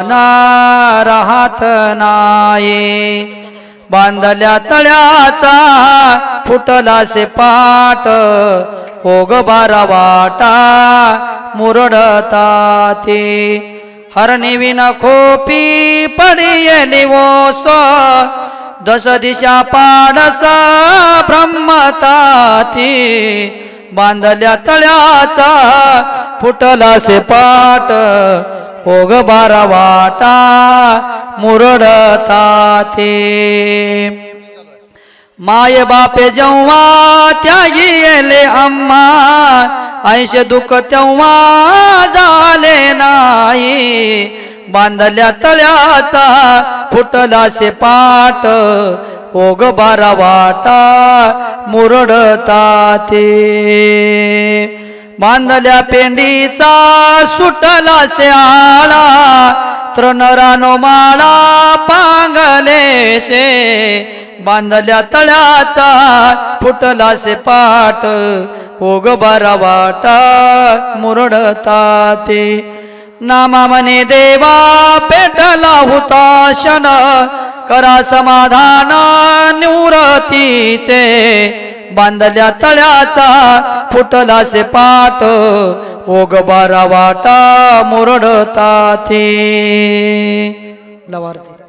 ना राहत नाये. बांधल्या तळ्याचा फुटला से पाट. ओग बारा वाटा मुरडता ते हरणी खोपी पडियली ओस दश दिशा पाडस ब्रह्मताती. बांधल्या तळ्याचा फुटला से पाट. ओग बारा वाटा मुरडता ते माय बापे जेव्हा त्यागी येले अम्मा ऐश दुःख तेव्हा झाले नाही बांधल्या तळ्याचा फुटला से पाट ओग बारा वाटा मुरडता ते बांधल्या पेंडीचा सुटला से तृणरानो माळा पांगले शे बांधल्या तळ्याचा फुटला से पाट ओग बारा वाटा मुरडता ते नामा म्हणे देवा पेटला होता क्षण करा समाधान निवृत्तीचे. बांधल्या तळ्याचा फुटला से पाट ओग बारा वाटा मुरडता ते लवारती.